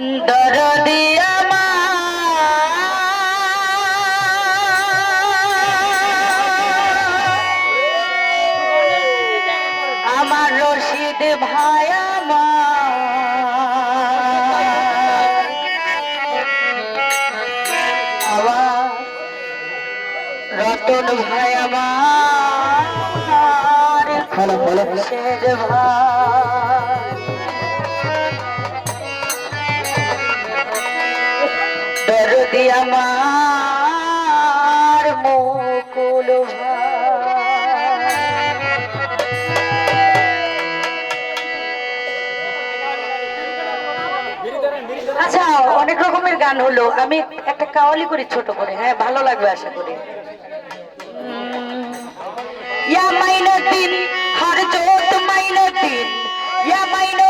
দরদি আমার রশিদ ভাই আমার রতন ভাই আমার ভাই। আমার মুকুল আচ্ছা অনেক রকমের গান হলো। আমি একটা কাওয়ালি করি ছোট করে হ্যাঁ ভালো লাগবে আশা করি। ইয়া মাইনুদ্দিন, হর জোত মাইনুদ্দিন, ইয়া মাইনুদ্দিন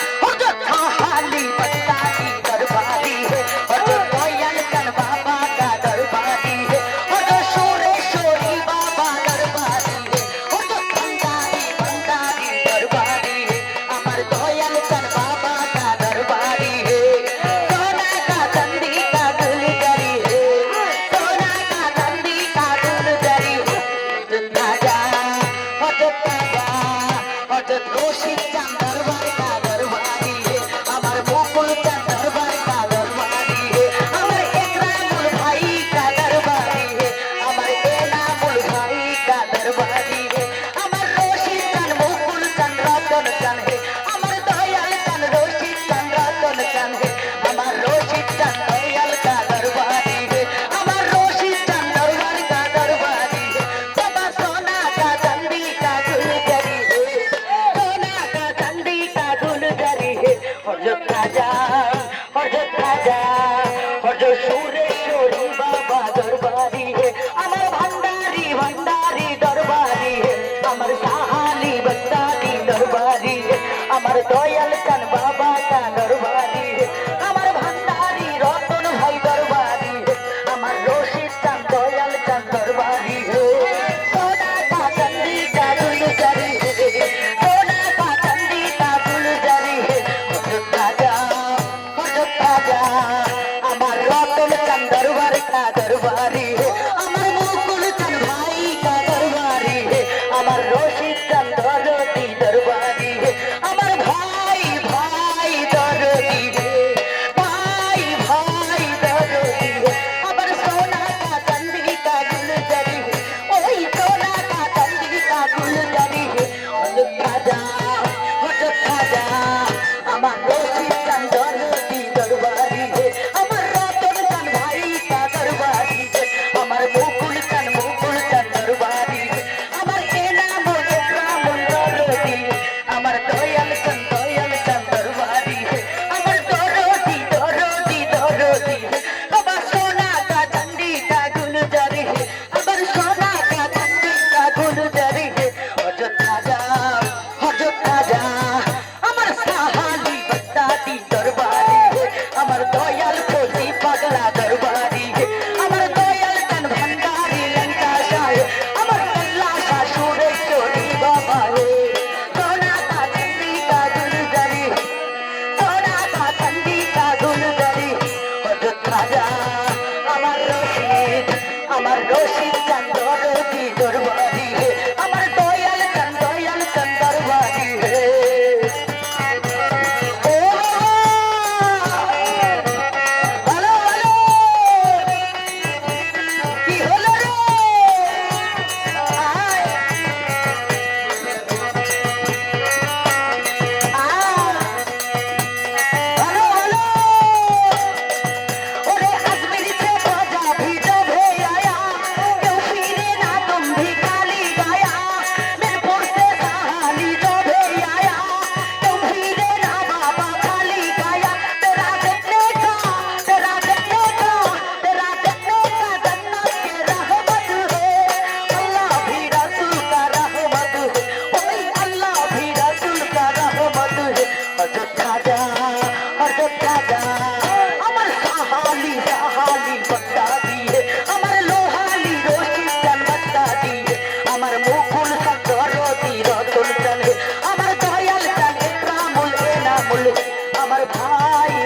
দোষী আমার ভাই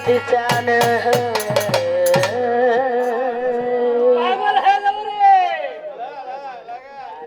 দিতে চান